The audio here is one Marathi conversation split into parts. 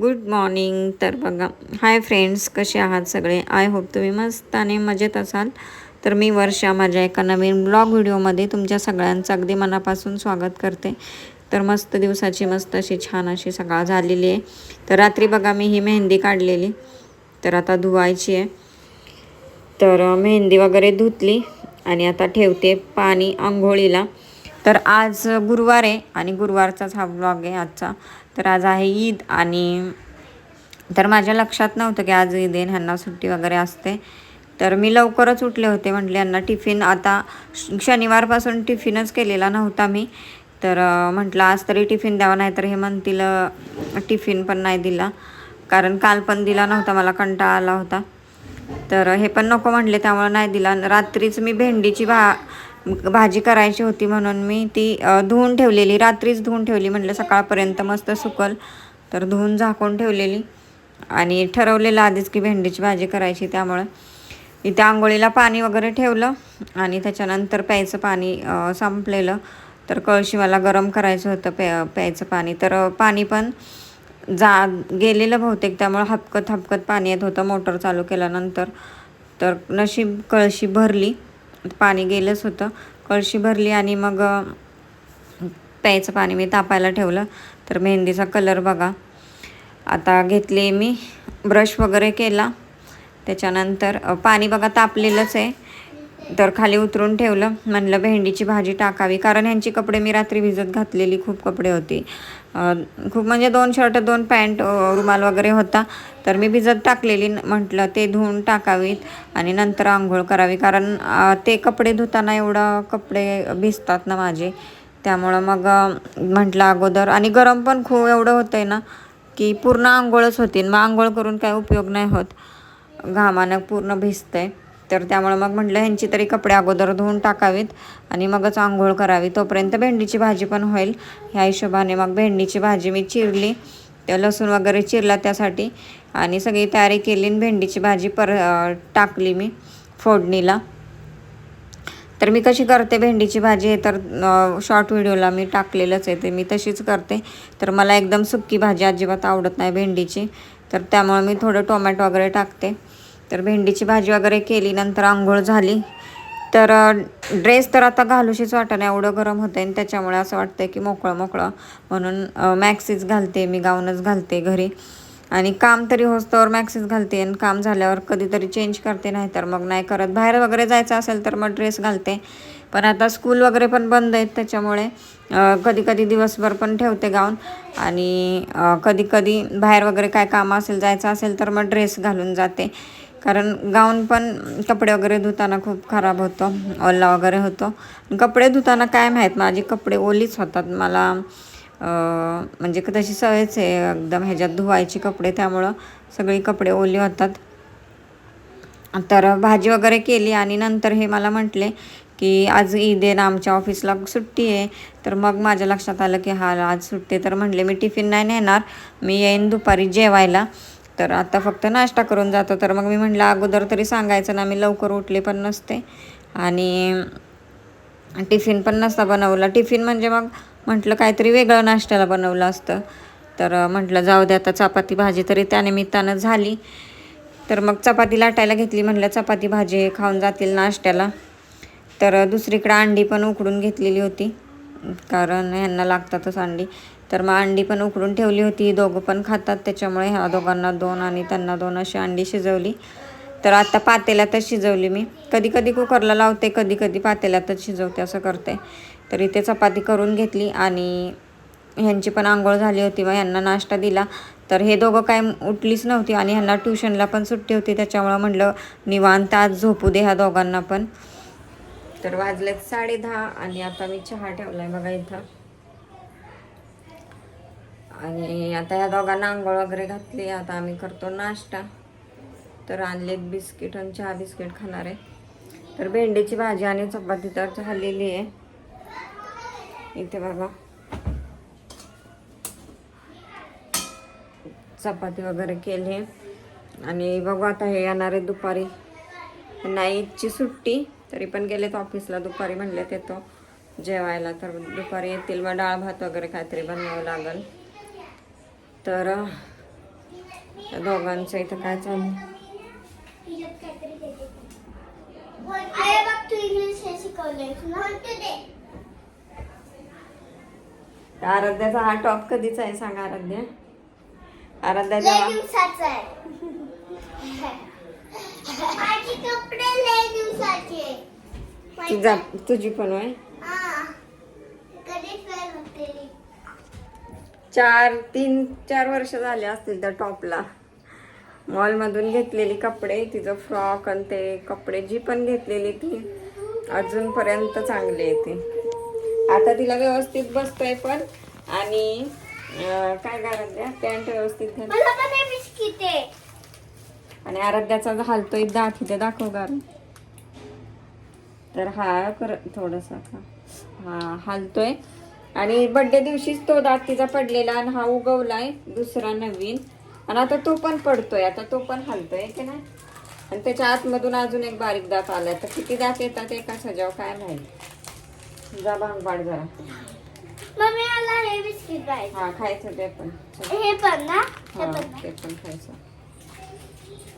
गुड मॉर्निंग तर बघा हाय फ्रेंड्स कसे आहात सगळे? आय होप तुम्ही मस्त आणि मजेत असाल. तर मी वर्षा माझ्या एका नवीन ब्लॉग व्हिडिओमध्ये तुमच्या सगळ्यांचं अगदी मनापासून स्वागत करते. तर मस्त दिवसाची मस्त अशी छान अशी सकाळ झालेली आहे. तर रात्री बघा मी ही मेहंदी काढलेली. तर आता धुवायची आहे. तर मेहंदी वगैरे धुतली आणि आता ठेवते पाणी आंघोळीला. तर आज गुरुवार आहे आणि गुरुवारचाच हा ब्लॉग आहे आजचा. तर आज आहे ईद आणि तर माझ्या लक्षात नव्हतं की आज ईद येईन ह्यांना सुट्टी वगैरे असते. तर मी लवकरच उठले होते म्हटले यांना टिफिन आता श- शनिवारपासून टिफिनच केलेला नव्हता मी. तर म्हटलं आज तरी टिफिन द्यावा नाही तर हे म्हणतील टिफिन पण नाही दिला. कारण काल पण दिला नव्हता मला कंटाळा आला होता. तर हे पण नको म्हटले त्यामुळं नाही दिला. आणि रात्रीच मी भेंडीची भा भाजी करायची होती म्हणून मी ती धुवून ठेवलेली. रात्रीच धुवून ठेवली म्हटलं सकाळपर्यंत मस्त सुकल. तर धुवून झाकून ठेवलेली. आणि ठरवलेलं आधीच की भेंडीची भाजी करायची त्यामुळं. इथे आंघोळीला पाणी वगैरे ठेवलं आणि त्याच्यानंतर प्यायचं पाणी संपलेलं. तर कळशी मला गरम करायचं होतं प्या प्यायचं पाणी. तर पाणी पण जा गेलेलं बहुतेक. त्यामुळं हपकत हपकत पाणी येत होतं. मोटर चालू केल्यानंतर. तर नशीब कळशी भरली. पाणी गेलंच होतं. कळशी भरली आणि मग प्यायचं पाणी मी तापायला ठेवलं. तर मेहंदीचा कलर बघा. आता घेतले मी. ब्रश वगैरे केला. त्याच्यानंतर पाणी बघा तापलेलंच आहे. तर खाली उतरून ठेवलं. म्हणलं भेंडीची भाजी टाकावी. कारण ह्यांची कपडे मी रात्री भिजत घातलेली खूप कपडे होती. खूप म्हणजे दोन शर्ट दोन पॅन्ट रुमाल वगैरे होता. तर मी भिजत टाकलेली. न- म्हटलं ते धुवून टाकावीत आणि नंतर आंघोळ करावी. कारण ते कपडे धुताना एवढं कपडे भिजतात ना माझे. त्यामुळं मग म्हटलं अगोदर आणि गरम पण खूप एवढं होतं आहे ना की पूर्ण आंघोळच होती. मग आंघोळ करून काय उपयोग नाही होत. घामानं पूर्ण भिजतं आहे तर त्यामुळं मग म्हटलं ह्यांची तरी कपडे अगोदर धुवून टाकावीत आणि मगच आंघोळ करावी. तोपर्यंत भेंडीची भाजी पण होईल. ह्या हिशोबाने मग भेंडीची भाजी मी चिरली. त्या लसूण वगैरे चिरला त्यासाठी. आणि सगळी तयारी केली आणि भेंडीची भाजी पर टाकली मी फोडणीला. तर मी कशी करते भेंडीची भाजी आहे तर शॉर्ट व्हिडिओला मी टाकलेलंच आहे. ते मी तशीच करते. तर मला एकदम सुक्की भाजी अजिबात आवडत नाही भेंडीची. तर त्यामुळे मी थोडं टोमॅटो वगैरे टाकते. तर भेंडीची भाजी वगैरे केली नंतर आंघोळ झाली. तर ड्रेस तर आता घालूशीच वाटत नाही एवढं गरम होतं आणि त्याच्यामुळे असं वाटतं की मोकळं मोकळं. म्हणून मॅक्सीच घालते मी गाऊनच घालते घरी. आणि काम तरी होस्तवर मॅक्सीच घालते आणि काम झाल्यावर कधीतरी चेंज करते नाही तर मग नाही करत. बाहेर वगैरे जायचं असेल तर मग ड्रेस घालते. पण आता स्कूल वगैरे पण बंद आहेत त्याच्यामुळे कधी कधी दिवसभर पण ठेवते गाऊन. आणि कधी कधी बाहेर वगैरे काय काम असेल जायचं असेल तर मग ड्रेस घालून जाते. कारण गाऊन पण कपडे वगैरे धुताना खूप खराब होतो ओला वगैरे होतो. कपडे धुताना काय माहीत माझे कपडे ओलीच होतात. मला म्हणजे क- तशी सवयच आहे एकदम ह्याच्यात धुवायची कपडे त्यामुळं सगळी कपडे ओली होतात. तर भाजी वगैरे केली आणि नंतर हे मला म्हटले की आज ईद आहे ना आमच्या ऑफिसला सुट्टी आहे. तर मग माझ्या लक्षात आलं की हा आज सुट्टी तर म्हटले मी टिफिन नाही नेणार मी येईन दुपारी जेवायला. तर आता फक्त नाश्ता करून जातो. तर मग मी म्हटलं अगोदर तरी सांगायचं ना मी लवकर उठले पण नसते. आणि टिफिन पण नसता बनवला. टिफिन म्हणजे मग म्हटलं काहीतरी वेगळं नाश्त्याला बनवलं असतं. तर म्हटलं जाऊ दे आता चपाती भाजी तरी त्यानिमित्तानं झाली. तर मग चपाती लाटायला घेतली. म्हटलं चपाती भाजी खाऊन जातील नाश्त्याला. तर दुसरीकडं अंडी पण उकडून घेतलेली होती. कारण ह्यांना लागतातच अंडी. तर मग अंडी पण उकडून ठेवली होती. दोघं पण खातात. त्याच्यामुळे ह्या दोघांना दोन आणि त्यांना दोन अशी अंडी शिजवली. तर आता पातेल्यातच शिजवली मी. कधी कधी कुकरला लावते कधी कधी पातेल्यातच शिजवते असं करते. तर इथे चपाती करून घेतली आणि ह्यांची पण आंघोळ झाली होती मग ह्यांना नाश्ता दिला. तर हे दोघं काय उठलीच नव्हती आणि ह्यांना ट्युशनला पण सुट्टी होती. त्याच्यामुळं म्हटलं निवांत आज झोपू दे ह्या दोघांना पण. तर वाजलेत साडे दहा आणि आता मी चहा ठेवला आहे बघा इथं. आणि आता या दोघांना आंघोळ वगैरे घातली. आता आम्ही करतो नाश्ता. तर आणलेत बिस्किट आणि चहा बिस्किट खाणार आहे. तर भेंडीची भाजी आणि चपाती तर झालेली आहे. इथे बघा. चपाती वगैरे केली. आणि बघू आता हे येणार आहे दुपारी. नाईटची सुट्टी. तरी पण गेलेत ऑफिसला दुपारी म्हणलेत येतो जेवायला तर दुपारी येतील. मग डाळ भात वगैरे काहीतरी बनवावं लागेल. तर त्या दोघांचं इथं काय चालू आराध्याचा हा टॉप कधीचा आहे सांग आराध्या? आराध्या दिवसाचा तुझी पण आहे हा कधी फेर होते चार तीन चार वर्ष झाले असतील त्या टॉपला. मॉलमधून घेतलेली कपडे तिचं फ्रॉक आणि ते कपडे जी पण घेतलेली ती अजूनपर्यंत चांगली आहे ती. आता तिला व्यवस्थित बसतोय पण आणि काय द्या पॅन्ट व्यवस्थित घाल. आणि आराध्याचा घालतोय दात इथे दाखव गार. तर हा कर थोडासा हा हा हालतोय. आणि बड्डे दिवशीच तो दात तिचा पडलेला आणि हा उगवलाय दुसरा नवीन. आणि आता तो पण पडतोय आता तो पण हालतोय की नाही? आणि त्याच्या आतमधून अजून एक बारीक दात आलाय. तर किती दात येतात एका सजाव काय माहीत? जा भांग पाड जरा. मम्मी मला हे बिस्किट पाहिजे. हा खायचं ते पण. हे पण ना? हे ते पण खायचं.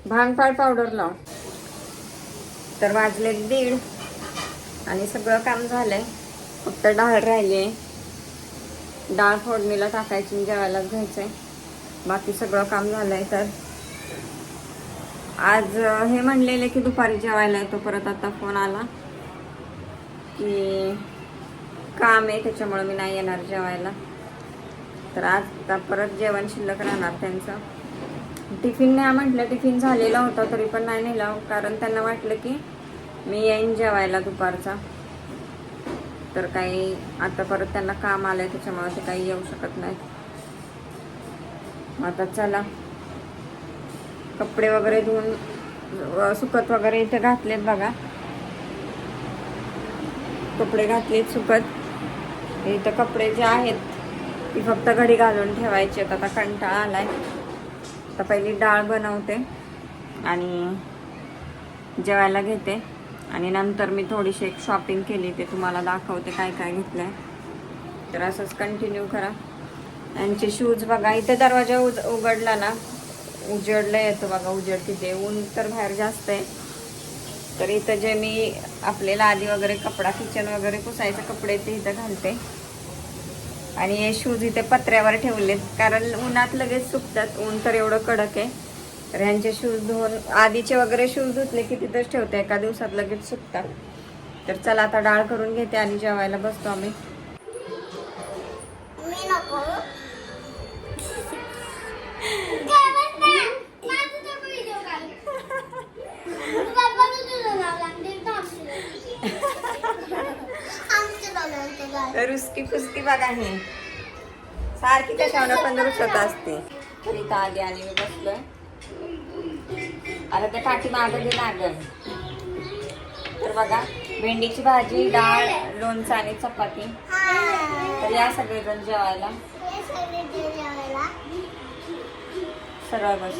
भांगपाड पावडर लाव. तर वाजले दीड. आणि सगळं काम झालंय. फक्त डाळ राहिली डाळ फोडणीला टाकायची जेवायला घ्यायचं आहे बाकी सगळं काम झालं आहे तर. आज हे म्हणलेले की दुपारी जेवायला येतो परत आता फोन आला. की काम आहे त्याच्यामुळं मी नाही येणार जेवायला. तर आज आता परत जेवण शिल्लक राहणार त्यांचं. टिफिन नाही म्हटलं टिफिन झालेला होता तरी पण नाही नेला. कारण त्यांना वाटलं की मी येईन जेवायला दुपारचा. तर काही आता परत त्यांना काम आलंय त्याच्यामुळे ते काही येऊ शकत नाहीत मग आता चला. कपडे वगैरे धुवून सुकत वगैरे इथे घातलेत बघा. कपडे घातलेत सुकत. इथं कपडे जे आहेत ती फक्त घडी घालून ठेवायची आहेत. आता कंटाळा आलाय. तर पहिली डाळ बनवते आणि जेवायला घेते. आणि नंतर मी थोडीशी एक शॉपिंग केली ते तुम्हाला दाखवते काय काय घेतलं आहे तर असंच कंटिन्यू करा. यांचे शूज बघा इथे दरवाजा उज उघडला ना उजेडला येतो बघा उजेड तिथे ऊन तर बाहेर जास्त आहे. तर इथं जे मी आपले लादी वगैरे कपडा किचन वगैरे पुसायचे कपडे ते इथं घालते. आणि हे शूज इथे पत्र्यावर ठेवलेत कारण उन्हात लगेच सुकतात. ऊन तर एवढं कडक आहे. तर ह्यांचे शूज धुवून आधीचे वगैरे शूज धुतले की तिथंच ठेवते एका दिवसात लगेच सुकतात. तर चला आता डाळ करून घेते आणि जेवायला बसतो आम्ही. तर रुसकी फुसकी बघा हे. सारखी कशावर पण रुसत असते. तर इथं आली आणि मी बसलोय. आता त्या काठी मागं घे लागल तर बघा भेंडीची भाजी डाळ लोणचं आणि चपाती. तर या सगळेजण जेवायला. सगळे जे जेवायला. सरळ बस.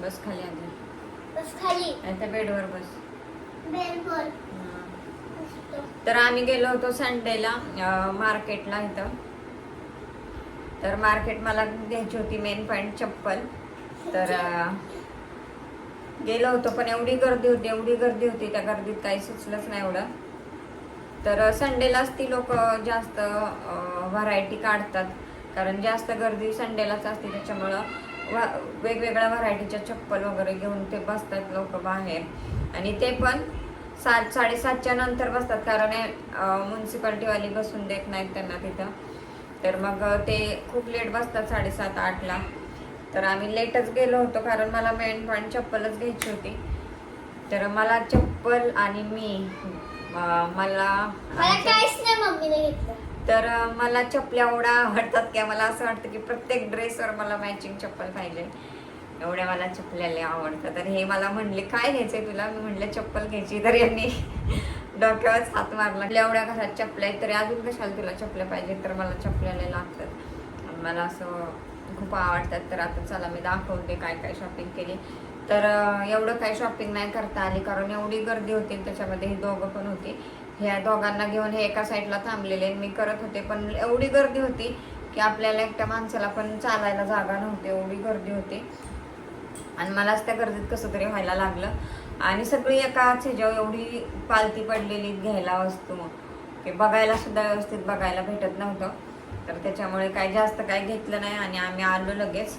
बस खाली आधी. बस खाली. तर बेडवर बस. तर आम्ही गेलो होतो संडेला मार्केटला इथं. तर मार्केट मला घ्यायची होती मेन पॉईंट चप्पल. तर गेलो होतो पण एवढी गर्दी होती एवढी गर्दी होती त्या गर्दीत काही सुचलंच नाही एवढं. तर संडेलाच ती लोक जास्त व्हरायटी काढतात. कारण जास्त गर्दी संडेलाच असते त्याच्यामुळं वा- वेगवेगळ्या व्हरायटीच्या चप्पल वगैरे घेऊन ते बसतात लोक बाहेर. आणि ते पण सात साडेसातच्या नंतर बसतात. कारण म्युन्सिपाल्टीवाली बसून देत नाहीत त्यांना तिथं. तर मग ते खूप लेट बसतात साडेसात आठला. तर आम्ही लेटच गेलो होतो कारण मला मेन पॉईंट चप्पलच घ्यायची होती. तर मला चप्पल आणि मी मला काहीच नाही मम्मीने घेतलं. तर मला चपल्या एवढ्या आवडतात की मला असं वाटतं की प्रत्येक ड्रेसवर मला मॅचिंग चप्पल पाहिजे. एवढ्या मला चपल्या लय आवडतात. तर हे मला म्हणले काय घ्यायचंय तुला? मी म्हणलं चप्पल घ्यायची. तर यांनी डोक्यावरच हात मारला. एवढ्या घरात चपल्या आहेत तरी अजून कशाला तुला चपल्या पाहिजे तर मला चपल्या लय लागतात. मला असं खूप आवडतात. तर आता चला मी दाखवते काय काय शॉपिंग केली. तर एवढं काही शॉपिंग नाही करता आली कारण एवढी गर्दी होती त्याच्यामध्ये ही दोघं पण होती. ह्या दोघांना घेऊन हे एका साईडला थांबलेले मी करत होते पण एवढी गर्दी होती की आपल्याला एकट्या माणसाला पण चालायला जागा नव्हती. एवढी गर्दी होती. आणि मलाच त्या गर्दीत कसं तरी व्हायला लागलं. आणि सगळी एकाच ह्याच्यावर एवढी पालती पडलेली घ्यायला वस्तू की बघायला सुद्धा व्यवस्थित बघायला भेटत नव्हतं. तर त्याच्यामुळे काय जास्त काय घेतलं नाही आणि आम्ही आलो लगेच.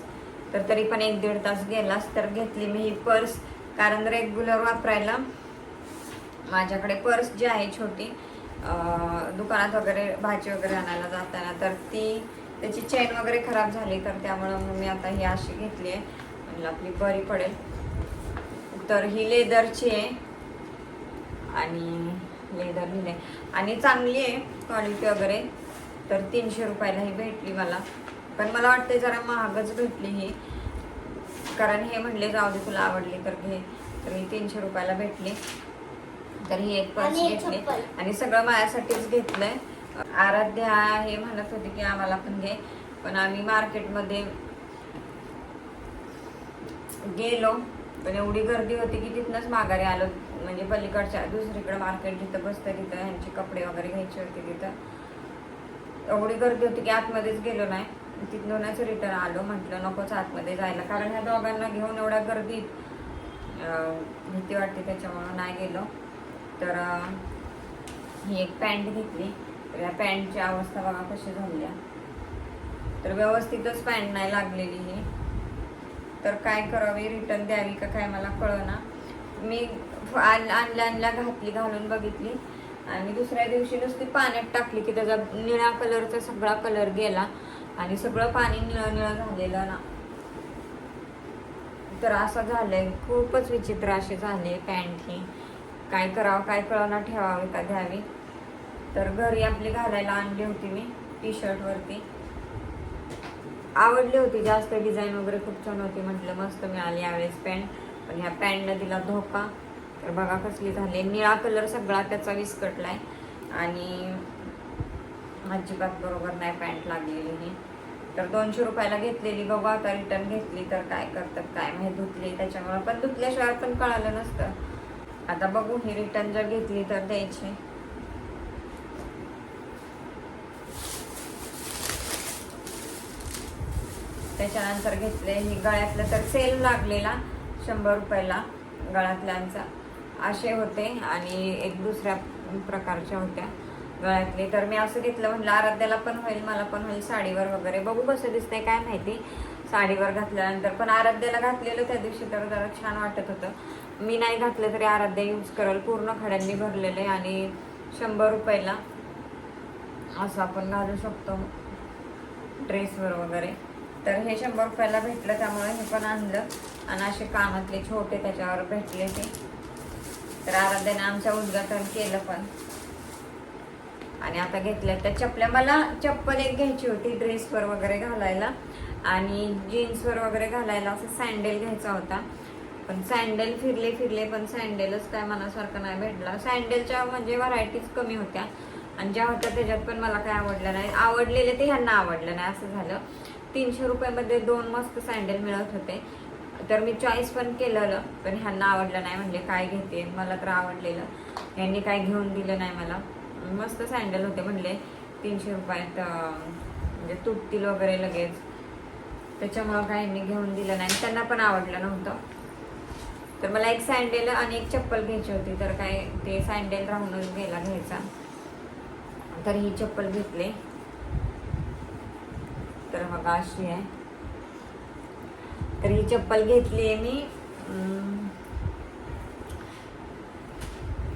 तर तरी पण एक दीड तास गेलाच तर घेतली मी ही पर्स. कारण रेग्युलर वापरायला माझ्याकडे पर्स जी आहे छोटी दुकानात वगैरे भाजी वगैरे आणायला जाताना तर ती त्याची चेन वगैरे खराब झाली तर त्यामुळं मग मी आता ही अशी घेतली आहे. म्हणलं आपली बरी पडेल. तर ही लेदरची आहे. आणि लेदर लिहिले आणि चांगली आहे क्वालिटी वगैरे. तर तीनशे रुपयाला ही भेटली मला. पण मला वाटते जरा महागच भेटली ही. कारण हे म्हणले जाऊ दे तुला आवडली तर घे. तर ही तीनशे रुपयाला भेटली. तर ही एक पर्स घेतली. आणि सगळं माझ्यासाठीच घेतलंय. आराध्या हे म्हणत होते की आम्हाला पण घे. पण आम्ही मार्केटमध्ये गेलो. पण एवढी गर्दी होती की तिथनंच माघारी आलो. म्हणजे पलीकडच्या दुसरीकडे मार्केट जिथं बसतं तिथं ह्यांचे कपडे वगैरे घ्यायचे होते तिथं. एवढी गर्दी होती की आतमध्येच गेलो नाही. तिथूनच रिटर्न आलो. म्हटलं नकोच आतमध्ये जायला. कारण ह्या दोघांना घेऊन एवढ्या गर्दीत भीती वाटते त्याच्यामुळं नाही गेलो. तर ही एक पॅन्ट घेतली. तर या पॅन्टची अवस्था बघा कशी झाली. आहे. तर व्यवस्थितच पॅन्ट नाही लागलेली ही. तर काय करावे? रिटर्न द्यावी का काय मला कळना. मी आण- आणल्या आणल्या घातली घालून बघितली. आणि दुसऱ्या दिवशी नुसती पाण्यात टाकली की त्याचा निळ्या कलरचा सगळा कलर गेला. आणि सगळं पाणी निळं निळं झालेलं ना. तर असं झालंय. खूपच विचित्र असे झाले पॅन्ट ही. काय करावं काय कळवणार ठेवावी का घ्यावी तर घरी आपली घालायला आणली होती मी टी शर्टवरती आवडली होती. जास्त डिझाईन वगैरे खूप छान होती. म्हटलं मस्त मिळाली यावेळेस पॅन्ट पण ह्या पॅन्टनं दिला धोका. तर बघा कसली झाली. निळा कलर सगळा त्याचा विस्कटला आहे आणि अजिबात बरोबर नाही पॅन्ट लागलेली ही. तर दोनशे रुपयाला घेतलेली. बघू आता रिटर्न घेतली तर काय करतात काय माहिती धुतली. त्याच्यामुळे पण धुतल्याशिवाय पण कळालं नसतं. आता बघू ही रिटर्न जर घेतली तर द्यायची. त्याच्यानंतर घेतले हे गळ्यातलं तर सेल लागलेला शंभर रुपयाला गळ्यातल्यांचा असे होते आणि एक दुसऱ्या प्रकारच्या होत्या गळ्यातले. तर मी असं घेतलं म्हणलं आराध्याला पण होईल मला पण होईल साडीवर वगैरे. बघू कसं दिसतंय काय माहिती. साडीवर घातल्यानंतर पण आराध्याला घातलेलं त्या दिवशी तर जरा छान वाटत होतं. मी नाही घातलं तरी आराध्या यूज करेल. पूर्ण खड्यांनी भरलेले आणि शंभर रुपयाला असं आपण घालू शकतो. ड्रेसवर वगैरे. तर हे शंभर रुपयाला भेटलं त्यामुळे हे पण आणलं. आणि असे कानातले छोटे त्याच्यावर भेटले ते. तर आराध्याने आमच्या उद्घाटन केलं पण. आणि आता घेतल्या त्या चपल्या. मला चप्पल एक घ्यायची होती ड्रेसवर वगैरे घालायला. आणि जीन्सवर वगैरे घालायला असं सँडेल घ्यायचा होता. पण सँडेल फिरले फिरले पण सँडेलच काय मनासारखं नाही भेटला. सँडेलच्या म्हणजे व्हरायटीज कमी होत्या. आणि ज्या होत्या त्याच्यात पण मला काय आवडलं नाही. आवडलेले ते ह्यांना आवडलं नाही असं झालं. तीनशे रुपयामध्ये दोन मस्त सँडल मिळत होते. तर मी चॉईस पण केलेलं पण ह्यांना आवडलं नाही. म्हणजे काय घेते? मला तर आवडलेलं. यांनी काय घेऊन दिलं नाही मला. मस्त सँडल होते म्हणले. तीनशे रुपयात म्हणजे तुटतील वगैरे लगेच. त्याच्यामुळं काय यांनी घेऊन दिलं नाही. आणि त्यांना पण आवडलं नव्हतं. तर मला एक सँडेल आणि एक चप्पल घ्यायची होती. तर काय ते सँडेल राहूनच गेला घ्यायचा. तर ही चप्पल घेतले. तर बघा अशी आहे. तर ही चप्पल घेतली आहे मी.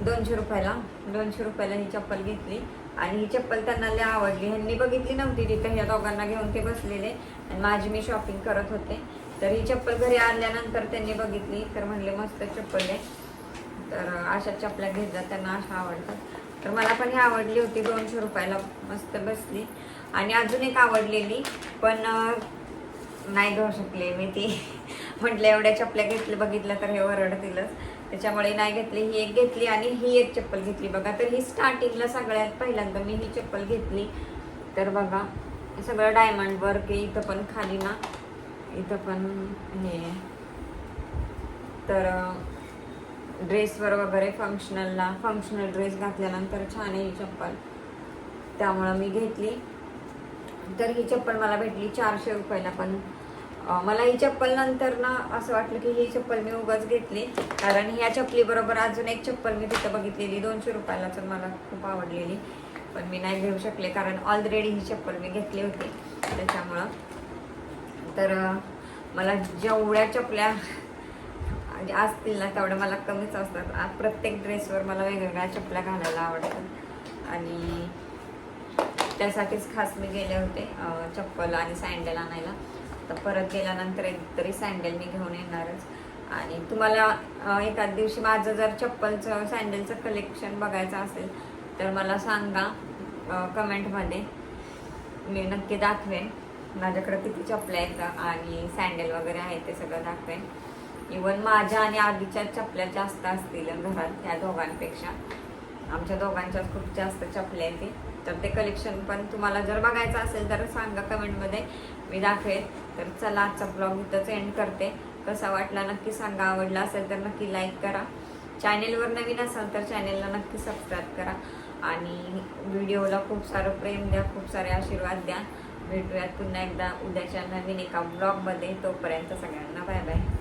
दोनशे रुपयाला. दोनशे रुपयाला ही चप्पल घेतली. आणि ही चप्पल त्यांना लय आवडली. ह्यांनी बघितली नव्हती तिथं ह्या दोघांना घेऊन ते बसलेले. आणि माझी मी शॉपिंग करत होते. तर ही चप्पल घरी आणल्यानंतर त्यांनी बघितली. तर म्हणले मस्त चप्पल आहे. तर अशा चपल्या घेतल्या त्यांना अशा आवडतात. तर मला पण ही आवडली होती. दोनशे रुपयाला मस्त बसली. आणि अजून एक आवडलेली पण नाही घेऊ शकले मी ती. म्हटलं एवढ्या चपल्या घेतल्या बघितलं तर हे ओरडतीलच. त्याच्यामुळे नाही घेतली ही एक घेतली आणि ही एक चप्पल घेतली. बघा तर ही स्टार्टिंगला सगळ्यात पहिल्यांदा मी ही चप्पल घेतली. तर बघा सगळं डायमंड वर्क आहे इथं पण खाली ना. इथं पण हे तर ड्रेसवर वगैरे फंक्शनलला फंक्शनल ड्रेस घातल्यानंतर छान आहे ही चप्पल. त्यामुळं मी घेतली. तर ही चप्पल मला भेटली चारशे रुपयाला पण. मला ही चप्पल नंतर ना असं वाटलं की ही चप्पल मी उगाच घेतली. कारण ह्या चप्पलीबरोबर अजून एक चप्पल मी तिथं बघितलेली दोनशे रुपयाला तर मला खूप आवडलेली. पण मी नाही घेऊ शकले कारण ऑलरेडी ही चप्पल मी घेतली होती. त्याच्यामुळं. तर मला जेवढ्या चपल्या असतील ना तेवढ्या मला कमीच असतात. प्रत्येक ड्रेसवर मला वेगवेगळ्या चपल्या घालायला आवडतात. आणि त्यासाठीच खास मी गेले होते चप्पल आणि सँडल आणायला. तर परत गेल्यानंतर एक तरी सँडल मी घेऊन येणारच. आणि तुम्हाला एखाद दिवशी माझं जर चप्पलचं सँडलचं कलेक्शन बघायचं असेल तर मला सांगा कमेंटमध्ये मी नक्की दाखवेन. माझ्याकडे किती चपल्या आहेत आणि सँडल वगैरे आहे ते सगळं दाखवेन. इवन माझ्या आणि आधीच्या चपल्या जास्त असतील घरात ह्या दोघांपेक्षा. आमच्या दोघांच्याच खूप जास्त चपले आहेत ते. तर ते कलेक्शन पण तुम्हाला जर बघायचं असेल तर सांगा कमेंटमध्ये. मी दाखवेल तर चला आजचा ब्लॉग इथंच एंड करते. कसा वाटला नक्की सांगा. आवडला असेल तर नक्की लाईक करा. चॅनेलवर नवीन असाल तर चॅनेलला नक्की सबस्क्राईब करा. आणि व्हिडिओला खूप सारं प्रेम द्या. खूप सारे आशीर्वाद द्या. भेटूयात पुन्हा एकदा उद्याच्या नवीन एका ब्लॉगमध्ये तोपर्यंत सगळ्यांना बाय बाय